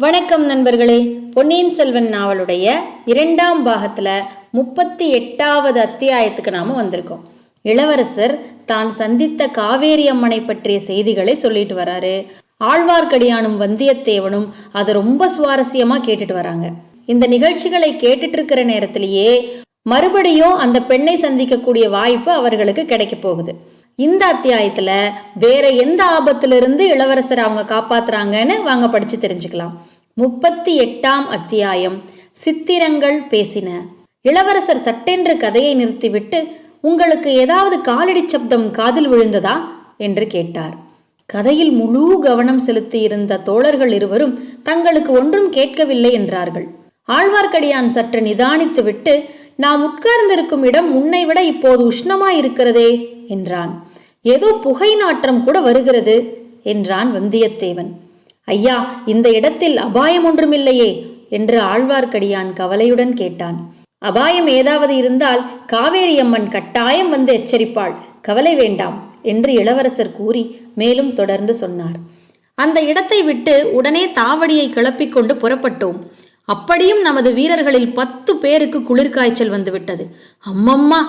வணக்கம் நண்பர்களே. பொன்னியின் செல்வன் நாவலுடைய இரண்டாம் பாகத்துல முப்பத்தி எட்டாவது அத்தியாயத்துக்கு நாம் வந்திருக்கோம். இளவரசர் தான் சந்தித்த காவேரி அம்மனை பற்றிய செய்திகளை சொல்லிட்டு வராரு. ஆழ்வார்க்கடியானும் வந்தியத்தேவனும் அதை ரொம்ப சுவாரஸ்யமா கேட்டுட்டு வராங்க. இந்த நிகழ்ச்சிகளை கேட்டுட்டு இருக்கிற நேரத்திலேயே மறுபடியும் அந்த பெண்ணை சந்திக்கக்கூடிய வாய்ப்பு அவர்களுக்கு கிடைக்க போகுது. இந்த அத்தியாயத்துல வேற எந்த ஆபத்திலிருந்து இளவரசர் அவங்க காப்பாத்துறாங்கன்னு வாங்க படிச்சு தெரிஞ்சுக்கலாம். முப்பத்தி எட்டாம் அத்தியாயம். சித்திரங்கள் பேசின. இளவரசர் சட்டென்று கதையை நிறுத்திவிட்டு உங்களுக்கு ஏதாவது காலடி சப்தம் காதில் விழுந்ததா? என்று கேட்டார். கதையில் முழு கவனம் செலுத்தி இருந்த தோழர்கள் இருவரும் தங்களுக்கு ஒன்றும் கேட்கவில்லை என்றார்கள். ஆழ்வார்க்கடியான் சற்று நிதானித்துவிட்டு நாம் உட்கார்ந்திருக்கும் இடம் முன்னை விட இப்போது உஷ்ணமாயிருக்கிறதே என்றான். ஏதோ புகை நாற்றம் கூட வருகிறது என்றான் வந்தியத்தேவன். ஐயா இந்த இடத்தில் அபாயம் ஒன்றுமில்லையே என்று ஆழ்வார்க்கடியான் கவலையுடன் கேட்டான். அபாயம் ஏதாவது இருந்தால் காவேரி அம்மன் கட்டாயம் வந்து எச்சரிப்பாள். கவலை வேண்டாம் என்று இளவரசர் கூறி மேலும் தொடர்ந்து சொன்னார். அந்த இடத்தை விட்டு உடனே தாவடியை கிளப்பிக் கொண்டு புறப்பட்டோம். அப்படியும் நமது வீரர்களில் பத்து பேருக்கு குளிர்காய்ச்சல் வந்துவிட்டது. அம்மம்மா!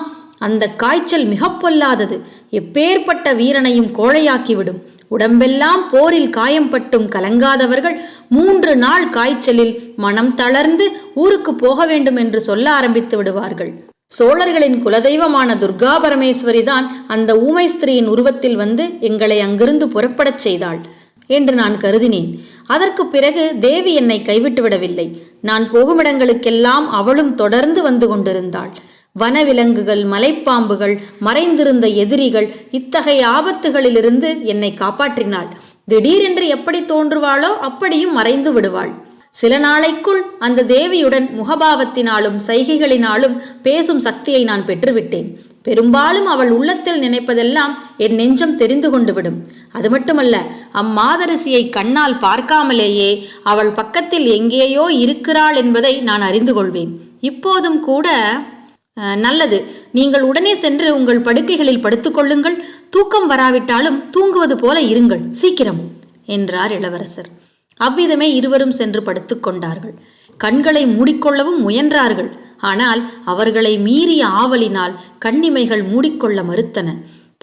அந்த காய்ச்சல் மிக பொல்லாதது. எப்பேற்பட்ட வீரனையும் கோழையாக்கிவிடும். உடம்பெல்லாம் போரில் காயம்பட்டும் கலங்காதவர்கள் மூன்று நாள் காய்ச்சலில் மனம் தளர்ந்து ஊருக்கு போக வேண்டும் என்று சொல்ல ஆரம்பித்து விடுவார்கள். சோழர்களின் குலதெய்வமான துர்கா பரமேஸ்வரி தான் அந்த ஊமை ஸ்திரீயின் உருவத்தில் வந்து எங்களை அங்கிருந்து புறப்படச் செய்தாள் என்று நான் கருதினேன். அதற்கு பிறகு தேவி என்னை கைவிட்டு விடவில்லை. நான் போகுமிடங்களுக்கெல்லாம் அவளும் தொடர்ந்து வந்து கொண்டிருந்தாள். வனவிலங்குகள் மலைப்பாம்புகள் மறைந்திருந்த எதிரிகள் இத்தகைய ஆபத்துகளிலிருந்து என்னை காப்பாற்றினாள். திடீரென்று எப்படி தோன்றுவாளோ அப்படியும் மறைந்து விடுவாள். சில நாளைக்குள் அந்த தேவியுடன் முகபாவத்தினாலும் சைகைகளினாலும் பேசும் சக்தியை நான் பெற்றுவிட்டேன். பெரும்பாலும் அவள் உள்ளத்தில் நினைப்பதெல்லாம் என் நெஞ்சம் தெரிந்து கொண்டு விடும். அது மட்டுமல்ல அம்மாதரசியை கண்ணால் பார்க்காமலேயே அவள் பக்கத்தில் எங்கேயோ இருக்கிறாள் என்பதை நான் அறிந்து கொள்வேன். இப்போதும் கூட நல்லது. நீங்கள் உடனே சென்று உங்கள் படுக்கைகளில் படுத்துக்கொள்ளுங்கள் தூக்கம் வராவிட்டாலும் தூங்குவது போல இருங்கள். சீக்கிரம் என்றார் இளவரசர். அவ்விதமே இருவரும் சென்று படுத்துக்கொண்டார்கள் கண்களை மூடிக்கொள்ளவும் முயன்றார்கள். ஆனால் அவர்களை மீறிய ஆவலினால் கண்ணிமைகள் மூடிக்கொள்ள மறுத்தன.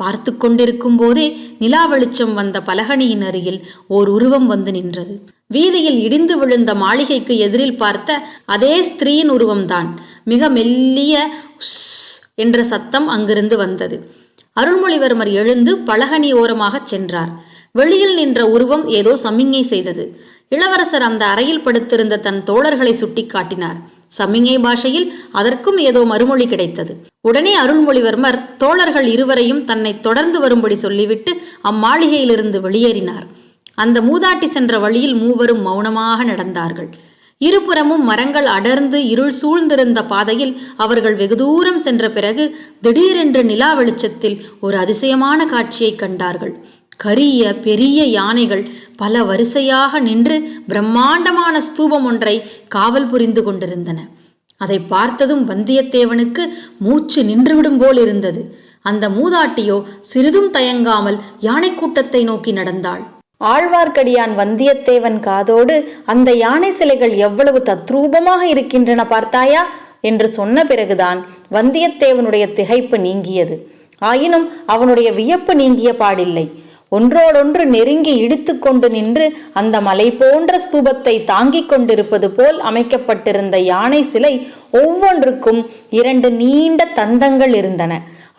பார்த்து கொண்டிருக்கும் போதே நிலா வெளிச்சம் வந்த பலகணியின் அருகில் ஓர் உருவம் வந்து நின்றது. வீதியில் இடிந்து விழுந்த மாளிகைக்கு எதிரில் பார்த்த அதே ஸ்திரீயின் உருவம்தான். மிக மெல்லிய என்ற சத்தம் அங்கிருந்து வந்தது. அருள்மொழிவர்மர் எழுந்து பலகனி ஓரமாகச் சென்றார். வெளியில் நின்ற உருவம் ஏதோ சமிங்கை செய்தது. இளவரசர் அந்த அறையில் படுத்திருந்த தன் தோழர்களை சுட்டிக்காட்டினார். சமிங்கை பாஷையில் அதற்கும் ஏதோ மறுமொழி கிடைத்தது. உடனே அருள்மொழிவர்மர் தோழர்கள் இருவரையும் தன்னை தொடர்ந்து வரும்படி சொல்லிவிட்டு அம்மாளிகையிலிருந்து வெளியேறினார். அந்த மூதாட்டி சென்ற வழியில் மூவரும் மௌனமாக நடந்தார்கள். இருபுறமும் மரங்கள் அடர்ந்து இருள் சூழ்ந்திருந்த பாதையில் அவர்கள் வெகு தூரம் சென்ற பிறகு திடீரென்று நிலா வெளிச்சத்தில் ஒரு அதிசயமான காட்சியைக் கண்டார்கள். கரிய பெரிய யானைகள் பல வரிசையாக நின்று பிரம்மாண்டமான ஸ்தூபம் ஒன்றை காவல் புரிந்து கொண்டிருந்தன. அதை பார்த்ததும் வந்தியத்தேவனுக்கு மூச்சு நின்றுவிடும் போல் இருந்தது. அந்த மூதாட்டியோ சிறிதும் தயங்காமல் யானை கூட்டத்தை நோக்கி நடந்தாள். ஆழ்வார்க்கடியான் வந்தியத்தேவன் காதோடு அந்த யானை சிலைகள் எவ்வளவு தத்ரூபமாக இருக்கின்றன பார்த்தாயா? என்று சொன்ன பிறகுதான் வந்தியத்தேவனுடைய திகைப்பு நீங்கியது. ஆயினும் அவனுடைய வியப்பு நீங்கிய பாடில்லை. ஒன்றோடொன்று நெருங்கி இடித்துக்கொண்டு நின்று அந்த மலை போன்ற ஸ்தூபத்தை தாங்கிக் கொண்டிருப்பது போல் அமைக்கப்பட்டிருந்த யானை சிலை ஒவ்வொன்றுக்கும் இரண்டு நீண்ட தந்தங்கள் இருந்தன.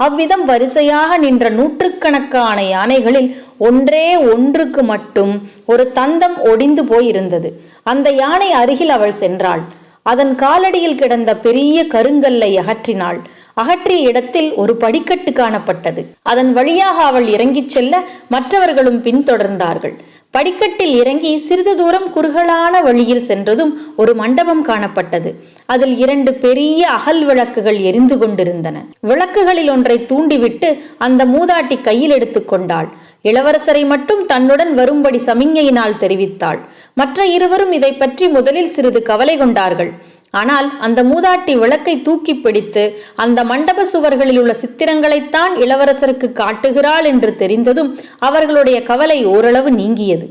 அவ்விதம் வரிசையாக நின்ற நூற்றுக்கணக்கான யானைகளில் ஒன்றே ஒன்றுக்கு மட்டும் ஒரு தந்தம் ஒடிந்து போயிருந்தது. அந்த யானை அருகில் அவள் சென்றாள். அதன் காலடியில் கிடந்த பெரிய கருங்கல்லை அகற்றினாள். அகற்றிய இடத்தில் ஒரு படிக்கட்டு காணப்பட்டது. அதன் வழியாக அவள் இறங்கிச் செல்ல மற்றவர்களும் பின்தொடர்ந்தார்கள். படிக்கட்டில் இறங்கி சிறிது தூரம் குறுகலான வழியில் சென்றதும் ஒரு மண்டபம் காணப்பட்டது. அதில் இரண்டு பெரிய அகல் விளக்குகள் எரிந்து கொண்டிருந்தன. விளக்குகளில் ஒன்றை தூண்டிவிட்டு அந்த மூதாட்டி கையில் எடுத்துக்கொண்டாள் இளவரசரை மட்டும் தன்னுடன் வரும்படி சமிஞ்ஞையினால் தெரிவித்தாள். மற்ற இருவரும் இதை பற்றி முதலில் சிறிது கவலை கொண்டார்கள். ஆனால் அந்த மூதாட்டி விளக்கை தூக்கி பிடித்து அந்த மண்டப சுவர்களில் உள்ள சித்திரங்களைத்தான் இளவரசருக்கு காட்டுகிறாள் என்று தெரிந்ததும் அவர்களுடைய கவலை ஓரளவு நீங்கியது.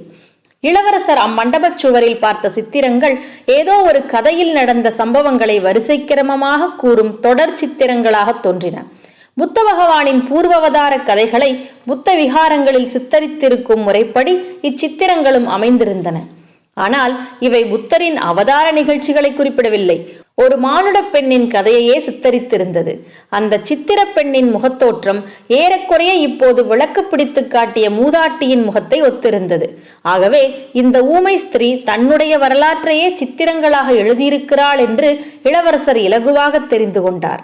இளவரசர் அம்மண்டபச் சுவரில் பார்த்த சித்திரங்கள் ஏதோ ஒரு கதையில் நடந்த சம்பவங்களை வரிசை கிரமமாக கூறும் தொடர் சித்திரங்களாக தோன்றின. புத்த பகவானின் பூர்வவதார கதைகளை புத்த விகாரங்களில் சித்தரித்திருக்கும் முறைப்படி இச்சித்திரங்களும் அமைந்திருந்தன. ஆனால் இவை புத்தரின் அவதார நிகழ்ச்சிகளை குறிப்பிடவில்லை. ஒரு மானுட பெண்ணின் கதையையே சித்தரித்திருந்தது. அந்த சித்திர பெண்ணின் முகத்தோற்றம் ஏறக்குறைய இப்போது விளக்கு பிடித்து காட்டிய மூதாட்டியின் முகத்தை ஒத்திருந்தது. ஆகவே இந்த ஊமை ஸ்திரீ தன்னுடைய வரலாற்றையே சித்திரங்களாக எழுதியிருக்கிறாள் என்று இளவரசர் இலகுவாக தெரிந்து கொண்டார்.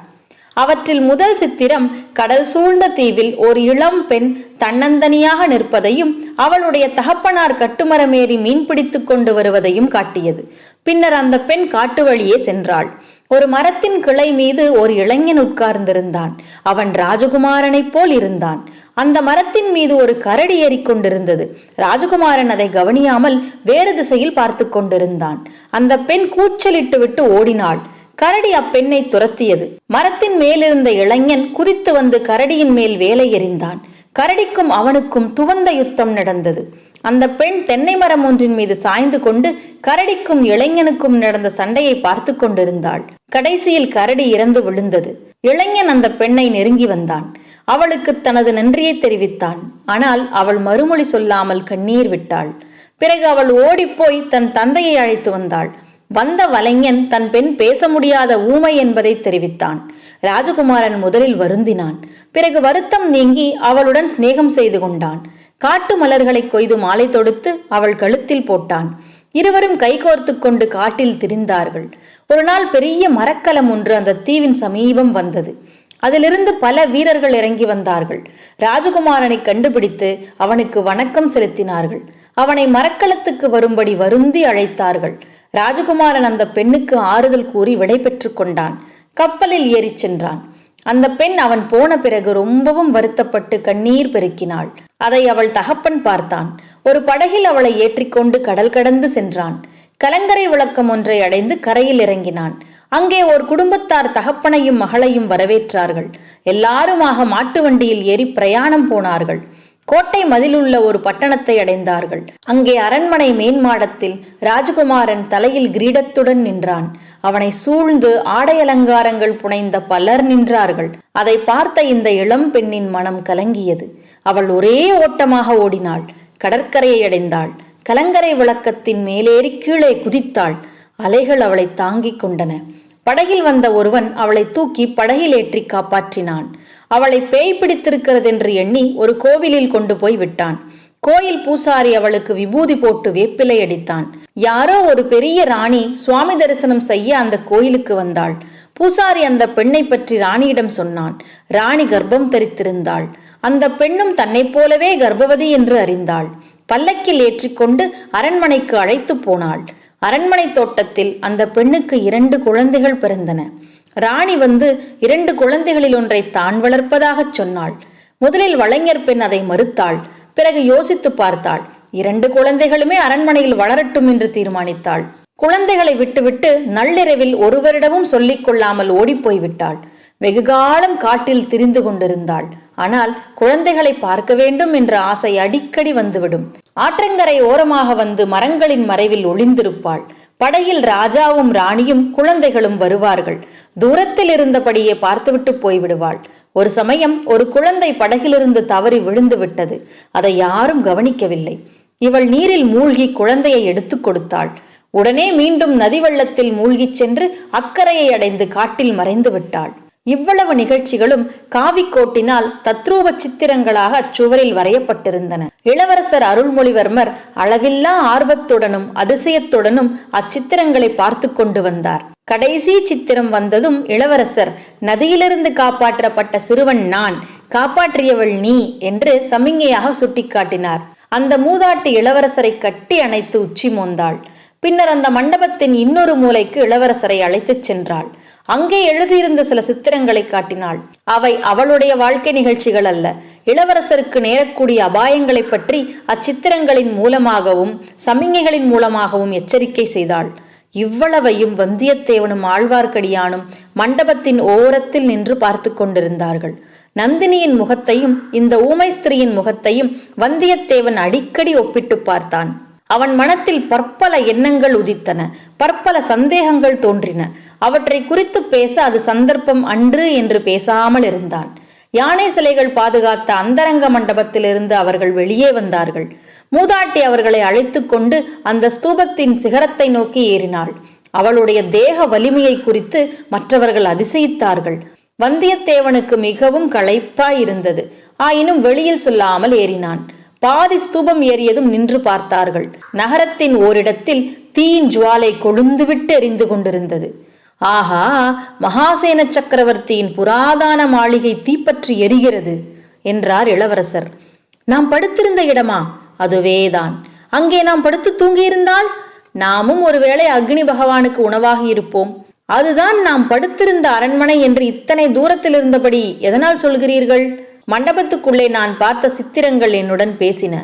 அவற்றில் முதல் சித்திரம் கடல் சூழ்ந்த தீவில் ஒரு இளம் பெண் தன்னந்தனியாக நிற்பதையும் அவளுடைய தகப்பனார் கட்டுமரமேறி மீன் பிடித்துக் கொண்டு வருவதையும் காட்டியது. பின்னர் அந்த பெண் காட்டு வழியே சென்றாள். ஒரு மரத்தின் கிளை மீது ஒரு இளைஞன் உட்கார்ந்திருந்தான். அவன் ராஜகுமாரனைப் போல் இருந்தான். அந்த மரத்தின் மீது ஒரு கரடி ஏறிக்கொண்டிருந்தது ராஜகுமாரன் அதை கவனியாமல் வேறு திசையில் பார்த்து கொண்டிருந்தான். அந்த பெண் கூச்சலிட்டு விட்டு ஓடினாள். கரடி அப்பெண்ணை துரத்தியது. மரத்தின் மேலிருந்த இளைஞன் குதித்து வந்து கரடியின் மேல் வேலை எறிந்தான் கரடிக்கும் அவனுக்கும் துவந்த யுத்தம் நடந்தது. அந்த பெண் தென்னை மரம் ஒன்றின் மீது சாய்ந்து கொண்டு கரடிக்கும் இளைஞனுக்கும் நடந்த சண்டையை பார்த்து கொண்டிருந்தாள். கடைசியில் கரடி இறந்து விழுந்தது. இளைஞன் அந்த பெண்ணை நெருங்கி வந்தான். அவளுக்கு தனது நன்றியை தெரிவித்தான். ஆனால் அவள் மறுமொழி சொல்லாமல் கண்ணீர் விட்டாள். பிறகு அவள் ஓடிப்போய் தன் தந்தையை அழைத்து வந்தாள். வந்த வலைஞன் தன் பெண் பேச முடியாத ஊமை என்பதை தெரிவித்தான். ராஜகுமாரன் முதலில் வருந்தினான். பிறகு வருத்தம் நீங்கி அவளுடன் சிநேகம் செய்து கொண்டான். காட்டு மலர்களை கொய்து மாலை தொடுத்து அவள் கழுத்தில் போட்டான். இருவரும் கைகோர்த்து கொண்டு காட்டில் திரிந்தார்கள். ஒரு நாள் பெரிய மரக்கலம் ஒன்று அந்த தீவின் சமீபம் வந்தது. அதிலிருந்து பல வீரர்கள் இறங்கி வந்தார்கள். ராஜகுமாரனை கண்டுபிடித்து அவனுக்கு வணக்கம் செலுத்தினார்கள். அவனை மரக்கலத்துக்கு வரும்படி வருந்தி அழைத்தார்கள். ராஜகுமாரன் அந்த பெண்ணுக்கு ஆறுதல் கூறி விடை பெற்றுக் கொண்டான். கப்பலில் ஏறிச் சென்றான். அந்த பெண் அவன் போன பிறகு ரொம்பவும் வருத்தப்பட்டு கண்ணீர் பெருக்கினாள். அதை அவள் தகப்பன் பார்த்தான். ஒரு படகில் அவளை ஏற்றிக்கொண்டு கடல் கடந்து சென்றான். கலங்கரை விளக்கம் ஒன்றை அடைந்து கரையில் இறங்கினான். அங்கே ஒரு குடும்பத்தார் தகப்பனையும் மகளையும் வரவேற்றார்கள். எல்லாருமாக மாட்டு வண்டியில் ஏறி பிரயாணம் போனார்கள். கோட்டை மதிலுள்ள ஒரு பட்டணத்தை அடைந்தார்கள். அங்கே அரண்மனை மேன்மாடத்தில் ராஜகுமாரன் தலையில் கிரீடத்துடன் நின்றான். அவனை சூழ்ந்து ஆடை அலங்காரங்கள் புனைந்த பலர் நின்றார்கள். அதை பார்த்த இந்த இளம் பெண்ணின் மனம் கலங்கியது. அவள் ஒரே ஓட்டமாக ஓடினாள். கடற்கரையை அடைந்தாள். கலங்கரை விளக்கத்தின் மேலேறி கீழே குதித்தாள். அலைகள் அவளை தாங்கிக் கொண்டன. படகில் வந்த ஒருவன் அவளை தூக்கி படகில் ஏற்றி காப்பாற்றினான். அவளை பேய் பிடித்திருக்கிறது என்று எண்ணி ஒரு கோவிலில் கொண்டு போய் விட்டான். கோயில் பூசாரி அவளுக்கு விபூதி போட்டு வேப்பிலை அடித்தான். யாரோ ஒரு பெரிய ராணி சுவாமி தரிசனம் செய்ய அந்த கோயிலுக்கு வந்தாள். பூசாரி அந்த பெண்ணை பற்றி ராணியிடம் சொன்னான். ராணி கர்ப்பம் தரித்திருந்தாள். அந்த பெண்ணும் தன்னைப் போலவே கர்ப்பவதி என்று அறிந்தாள். பல்லக்கில் ஏற்றிக்கொண்டு அரண்மனைக்கு அழைத்து போனாள். அரண்மனை தோட்டத்தில் அந்த பெண்ணுக்கு இரண்டு குழந்தைகள் பிறந்தன. ராணி வந்து இரண்டு குழந்தைகளில் ஒன்றை தான் வளர்ப்பதாகச் சொன்னாள். முதலில் வளைஞர் பெண் அதை மறுத்தாள். பிறகு யோசித்து பார்த்தாள். இரண்டு குழந்தைகளுமே அரண்மனையில் வளரட்டும் என்று தீர்மானித்தாள். குழந்தைகளை விட்டுவிட்டு நள்ளிரவில் ஒருவரிடமும் சொல்லிக் கொள்ளாமல் ஓடிப்போய் விட்டாள் வெகுகாலம் காட்டில் திரிந்து கொண்டிருந்தாள். ஆனால் குழந்தைகளை பார்க்க வேண்டும் என்ற ஆசை அடிக்கடி வந்துவிடும். ஆற்றங்கரை ஓரமாக வந்து மரங்களின் மறைவில் ஒளிந்திருப்பாள். படையில் ராஜாவும் ராணியும் குழந்தைகளும் வருவார்கள். தூரத்தில் இருந்தபடியே பார்த்துவிட்டு போய்விடுவாள். ஒரு சமயம் ஒரு குழந்தை படகிலிருந்து தவறி விழுந்து விட்டது அதை யாரும் கவனிக்கவில்லை. இவள் நீரில் மூழ்கி குழந்தையை எடுத்துக் கொடுத்தாள். உடனே மீண்டும் நதி வெள்ளத்தில் மூழ்கிச் சென்று அக்கறையை அடைந்து காட்டில் மறைந்து விட்டாள். இவ்வளவு நிகழ்ச்சிகளும் காவிக்கோட்டினால் தத்ரூப சித்திரங்களாக அச்சுவரில் வரையப்பட்டிருந்தன. இளவரசர் அருள்மொழிவர்மர் அளவில்லா ஆர்வத்துடனும் அதிசயத்துடனும் அச்சித்திரங்களை பார்த்து கொண்டு வந்தார். கடைசி சித்திரம் வந்ததும் இளவரசர் நதியிலிருந்து காப்பாற்றப்பட்ட சிறுவன் நான் காப்பாற்றியவள் நீ என்று சமிங்கையாக சுட்டிக்காட்டினார். அந்த மூதாட்டி இளவரசரை கட்டி அணைத்து உச்சி மோந்தாள். பின்னர் அந்த மண்டபத்தின் இன்னொரு மூலைக்கு இளவரசரை அழைத்துச் சென்றாள். அங்கே எழுதியிருந்த சில சித்திரங்களை காட்டினாள். அவை அவளுடைய வாழ்க்கை நிகழ்ச்சிகள் அல்ல. இளவரசருக்கு நேரக்கூடிய அபாயங்களைப் பற்றி அச்சித்திரங்களின் மூலமாகவும் சமிகைகளின் மூலமாகவும் எச்சரிக்கை செய்தாள். இவ்வளவையும் வந்தியத்தேவனும் ஆழ்வார்க்கடியானும் மண்டபத்தின் ஓரத்தில் நின்று பார்த்து கொண்டிருந்தார்கள். நந்தினியின் முகத்தையும் இந்த ஊமை ஸ்திரியின் முகத்தையும் வந்தியத்தேவன் அடிக்கடி ஒப்பிட்டு பார்த்தான். அவன் மனத்தில் பற்பல எண்ணங்கள் உதித்தன பற்பல சந்தேகங்கள் தோன்றின. அவற்றை குறித்து பேச அது சந்தர்ப்பம் அன்று என்று பேசாமல் இருந்தான். யானை சிலைகள் பாதுகாத்த அந்தரங்க மண்டபத்திலிருந்து அவர்கள் வெளியே வந்தார்கள். மூதாட்டி அவர்களை அழைத்துக் கொண்டு அந்த ஸ்தூபத்தின் சிகரத்தை நோக்கி ஏறினாள். அவளுடைய தேக வலிமையை குறித்து மற்றவர்கள் அதிசயித்தார்கள். வந்தியத்தேவனுக்கு மிகவும் களைப்பாய் இருந்தது. ஆயினும் வெளியில் சொல்லாமல் ஏறினான். பாதி ஸ்தூபம் ஏறியதும் நின்று பார்த்தார்கள். நகரத்தின் ஓரிடத்தில் தீயின் ஜுவாலை கொழுந்துவிட்டு எரிந்து கொண்டிருந்தது. ஆஹா மகாசேன சக்கரவர்த்தியின் புராதான மாளிகை தீப்பற்றி எரிகிறது என்றார் இளவரசர். நாம் படுத்திருந்த இடமா? அதுவேதான் அங்கே நாம் படுத்து தூங்கியிருந்தால்? நாமும் ஒருவேளை அக்னி பகவானுக்கு உணவாக இருப்போம். அதுதான் நாம் படுத்திருந்த அரண்மனை என்று இத்தனை தூரத்தில் இருந்தபடி எதனால் சொல்கிறீர்கள்? மண்டபத்துக்குள்ளே நான் பார்த்த சித்திரங்கள் என்னுடன் பேசின.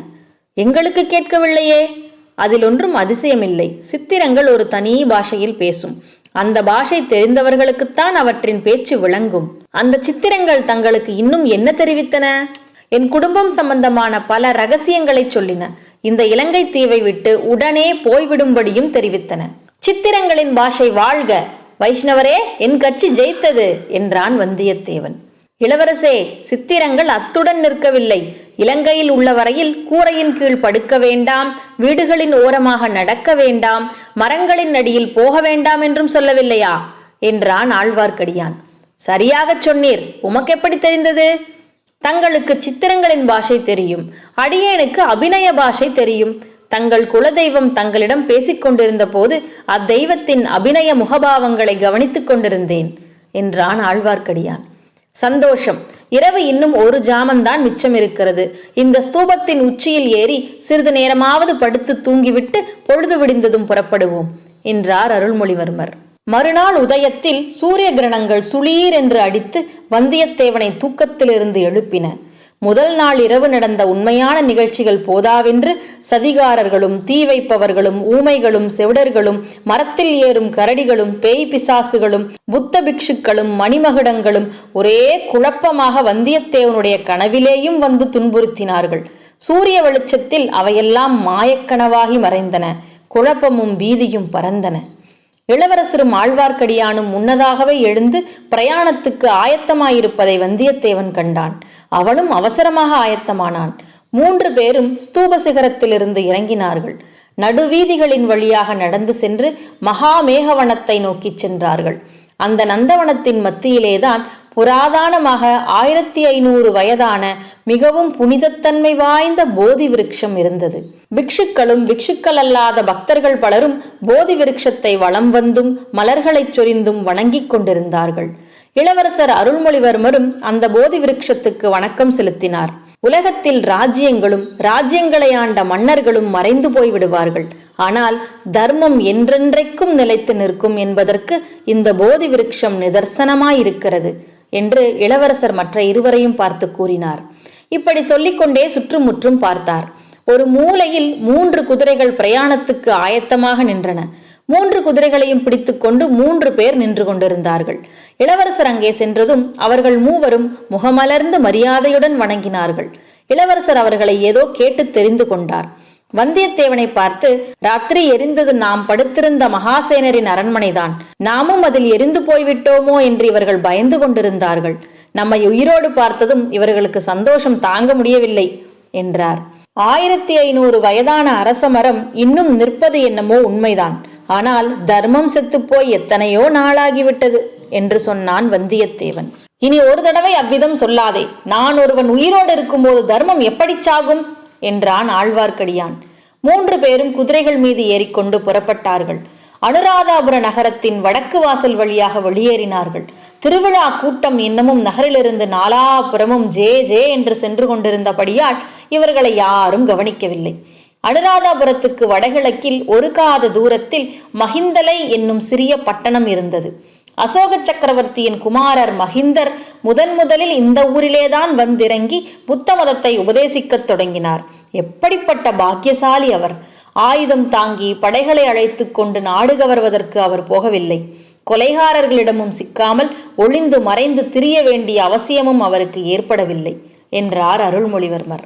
எங்களுக்கு கேட்கவில்லையே? அதில் ஒன்றும் அதிசயமில்லை. சித்திரங்கள் ஒரு தனி பாஷையில் பேசும். அந்த பாஷை தெரிந்தவர்களுக்குத்தான் அவற்றின் பேச்சு விளங்கும். அந்த சித்திரங்கள் தங்களுக்கு இன்னும் என்ன தெரிவித்தன? என் குடும்பம் சம்பந்தமான பல ரகசியங்களை சொல்லின. இந்த இலங்கை தீவை விட்டு உடனே போய்விடும்படியும் தெரிவித்தன. சித்திரங்களின் பாஷை வாழ்க. வைஷ்ணவரே என் கட்சி ஜெயித்தது என்றான் வந்தியத்தேவன். இளவரசே சித்திரங்கள் அத்துடன் நிற்கவில்லை. இலங்கையில் உள்ள வரையில் கூரையின் கீழ் படுக்க வேண்டாம் வீடுகளின் ஓரமாக நடக்க வேண்டாம் மரங்களின் அடியில் போக வேண்டாம் என்றும் சொல்லவில்லையா? என்றான் ஆழ்வார்க்கடியான். சரியாகச் சொன்னீர். உமக்கெப்படி தெரிந்தது? தங்களுக்கு சித்திரங்களின் பாஷை தெரியும் அடியேனுக்கு அபிநய பாஷை தெரியும். தங்கள் குலதெய்வம் தங்களிடம் பேசிக்கொண்டிருந்த போது அத்தெய்வத்தின் அபிநய முகபாவங்களை கவனித்துக் கொண்டிருந்தேன் என்றான் ஆழ்வார்க்கடியான். சந்தோஷம். இரவு இன்னும் ஒரு ஜாமந்தான் மிச்சம் இருக்கிறது இந்த ஸ்தூபத்தின் உச்சியில் ஏறி சிறிது நேரமாவது படுத்து தூங்கிவிட்டு பொழுது விடிந்ததும் புறப்படுவோம் என்றார் அருள்மொழிவர்மர். மறுநாள் உதயத்தில் சூரிய கிரணங்கள் சுளீர் என்று அடித்து வந்தியத்தேவனை தூக்கத்திலிருந்து எழுப்பின. முதல் நாள் இரவு நடந்த உண்மையான நிகழ்ச்சிகள் போதாவென்று சதிகாரர்களும் தீ வைப்பவர்களும் ஊமைகளும் செவிடர்களும் மரத்தில் ஏறும் கரடிகளும் பேய் பிசாசுகளும் புத்த பிக்ஷுக்களும் மணிமகுடங்களும் ஒரே குழப்பமாக வந்தியத்தேவனுடைய கனவிலேயும் வந்து துன்புறுத்தினார்கள். சூரிய வெளிச்சத்தில் அவையெல்லாம் மாயக்கனவாகி மறைந்தன. குழப்பமும் பீதியும் பறந்தன. இளவரசரும் ஆழ்வார்க்கடியானும் முன்னதாகவே எழுந்து பிரயாணத்துக்கு ஆயத்தமாயிருப்பதை வந்தியத்தேவன் கண்டான். அவனும் அவசரமாக ஆயத்தமானான். மூன்று பேரும் ஸ்தூப சிகரத்திலிருந்து இறங்கினார்கள். நடுவீதிகளின் வழியாக நடந்து சென்று மகாமேகவனத்தை நோக்கிச் சென்றார்கள். அந்த நந்தவனத்தின் மத்தியிலேதான் புராதானமாக ஆயிரத்தி ஐநூறு வயதான மிகவும் புனிதத்தன்மை வாய்ந்த போதி விருட்சம் இருந்தது. பிக்ஷுக்களும் பிக்ஷுக்கள் அல்லாத பக்தர்கள் பலரும் போதி விருட்சத்தை வலம் வந்தும் மலர்களைச் சொரிந்தும் வணங்கிக் கொண்டிருந்தார்கள். இளவரசர் அருள்மொழிவர்மரும் அந்த போதி விருட்சத்துக்கு வணக்கம் செலுத்தினார். உலகத்தில் ராஜ்யங்களும் ராஜ்யங்களை ஆண்ட மன்னர்களும் மறைந்து போய் விடுவார்கள். ஆனால் தர்மம் என்றென்றைக்கும் நிலைத்து நிற்கும் என்பதற்கு இந்த போதி விருட்சம் நிதர்சனமாயிருக்கிறது. என்று இளவரசர் மற்ற இருவரையும் பார்த்து கூறினார். இப்படி சொல்லிக்கொண்டே சுற்றுமுற்றும் பார்த்தார். ஒரு மூலையில் மூன்று குதிரைகள் பிரயாணத்துக்கு ஆயத்தமாக நின்றன. மூன்று குதிரைகளையும் பிடித்துக்கொண்டு மூன்று பேர் நின்று கொண்டிருந்தார்கள். இளவரசர் அங்கே சென்றதும் அவர்கள் மூவரும் முகமலர்ந்து மரியாதையுடன் வணங்கினார்கள். இளவரசர் அவர்களை ஏதோ கேட்டு தெரிந்து கொண்டார். வந்தியத்தேவனை பார்த்து ராத்திரி எரிந்தது நாம் படுத்திருந்த மகாசேனரின் அரண்மனைதான். நாமும் அதில் எரிந்து போய்விட்டோமோ என்று இவர்கள் பயந்து கொண்டிருந்தார்கள். நம்மை உயிரோடு பார்த்ததும் இவர்களுக்கு சந்தோஷம் தாங்க முடியவில்லை என்றார். ஆயிரத்தி ஐநூறு வயதான அரச மரம் இன்னும் நிற்பது என்னமோ உண்மைதான். ஆனால் தர்மம் செத்துப்போய் எத்தனையோ நாளாகிவிட்டது என்று சொன்னான் வந்தியத்தேவன். இனி ஒரு தடவை அவ்விதம் சொல்லாதே. நான் ஒருவன் உயிரோடு இருக்கும்போது தர்மம் எப்படி சாகும்? என்றான் ஆழ்வார்க்கடியான். மூன்று பேரும் குதிரைகள் மீது ஏறிக்கொண்டு புறப்பட்டார்கள். அனுராதாபுர நகரத்தின் வடக்கு வாசல் வழியாக வெளியேறினார்கள். திருவிழா கூட்டம் இன்னமும் நகரிலிருந்து நாலாபுறமும் ஜே ஜே என்று சென்று கொண்டிருந்தபடியால் இவர்களை யாரும் கவனிக்கவில்லை. அனுராதாபுரத்துக்கு வடகிழக்கில் ஒரு காத தூரத்தில் மகிந்தலை என்னும் சிறிய பட்டணம் இருந்தது. அசோக சக்கரவர்த்தியின் குமாரர் மகிந்தர் முதன் முதலில் இந்த ஊரிலேதான் வந்திறங்கி புத்த மதத்தை உபதேசிக்கத் தொடங்கினார். எப்படிப்பட்ட பாக்கியசாலி அவர். ஆயுதம் தாங்கி படைகளை அழைத்து கொண்டு நாடு கவர்வதற்கு அவர் போகவில்லை. கொலைகாரர்களிடமும் சிக்காமல் ஒளிந்து மறைந்து திரிய வேண்டிய அவசியமும் அவருக்கு ஏற்படவில்லை என்றார் அருள்மொழிவர்மர்.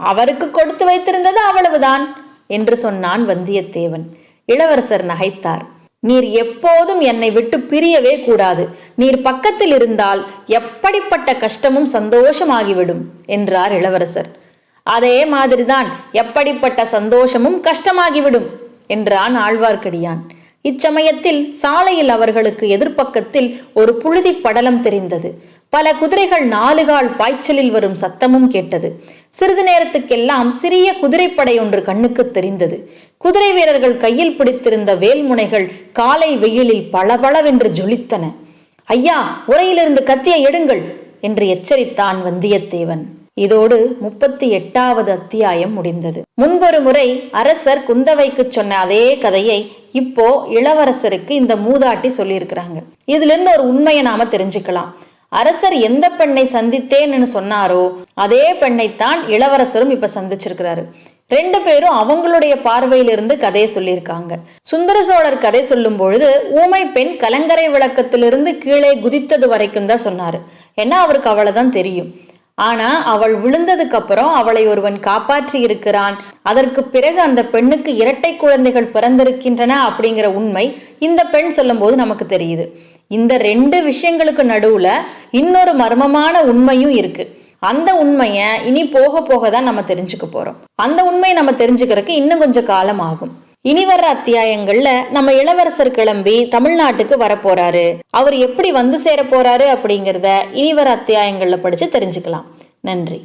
அவருக்கு கொடுத்து வைத்திருந்தது அவ்வளவுதான் என்று சொன்னான் வந்தியத்தேவன். இளவரசர் நகைத்தார். நீர் எப்போதும் என்னை விட்டு பிரியவே கூடாது. நீர் பக்கத்தில் இருந்தால் எப்படிப்பட்ட கஷ்டமும் சந்தோஷமாகிவிடும் என்றார் இளவரசர். அதே மாதிரிதான் எப்படிப்பட்ட சந்தோஷமும் கஷ்டமாகிவிடும் என்றான் ஆழ்வார்க்கடியான். இச்சமயத்தில் சாலையில் அவர்களுக்கு எதிர்ப்பக்கத்தில் ஒரு புழுதி படலம் தெரிந்தது. பல குதிரைகள் நாலுகால் பாய்ச்சலில் வரும் சத்தமும் கேட்டது. சிறிது நேரத்துக்கெல்லாம் சிறிய குதிரைப்படை ஒன்று கண்ணுக்கு தெரிந்தது. குதிரை வீரர்கள் கையில் பிடித்திருந்த வேல்முனைகள் காலை வெயிலில் பளபளவென்று ஜொலித்தன. ஐயா உரையிலிருந்து கத்தியை எடுங்கள்! என்று எச்சரித்தான் வந்தியத்தேவன். இதோடு முப்பத்தி எட்டாவது அத்தியாயம் முடிந்தது. முன்பொரு முறை அரசர் குந்தவைக்கு சொன்ன அதே கதையை இப்போ இளவரசருக்கு இந்த மூதாட்டி சொல்லியிருக்கிறாங்க. இதுல இருந்து ஒரு உண்மையை நாம தெரிஞ்சுக்கலாம். அரசர் எந்த பெண்ணை சந்தித்தேன்னு சொன்னாரோ அதே பெண்ணைத்தான் இளவரசரும் இப்ப சந்திச்சிருக்கிறாரு. ரெண்டு பேரும் அவங்களுடைய பார்வையிலிருந்து கதையை சொல்லியிருக்காங்க. சுந்தர சோழர் கதை சொல்லும் பொழுது ஊமை பெண் கலங்கரை விளக்கத்திலிருந்து கீழே குதித்தது வரைக்கும் தான் சொன்னாரு. ஏன்னா அவருக்கு அவ்வளவுதான் தெரியும். ஆனா அவள் விழுந்ததுக்கு அப்புறம் அவளை ஒருவன் காப்பாற்றி இருக்கிறான். அதற்கு பிறகு அந்த பெண்ணுக்கு இரட்டை குழந்தைகள் பிறந்திருக்கின்றன அப்படிங்கிற உண்மை இந்த பெண் சொல்லும்போது நமக்கு தெரியுது. இந்த ரெண்டு விஷயங்களுக்கு நடுவுல இன்னொரு மர்மமான உண்மையும் இருக்கு. அந்த உண்மைய இனி போக போக தான் நம்ம தெரிஞ்சுக்க போறோம். அந்த உண்மையை நம்ம தெரிஞ்சுக்கிறதுக்கு இன்னும் கொஞ்சம் காலம் ஆகும். இனி வர்ற அத்தியாயங்கள்ல நம்ம இளவரசர் கிளம்பி தமிழ்நாட்டுக்கு வரப்போறாரு. அவர் எப்படி வந்து சேர போறாரு அப்படிங்கிறத இனி வர அத்தியாயங்கள்ல படிச்சு தெரிஞ்சுக்கலாம். நன்றி.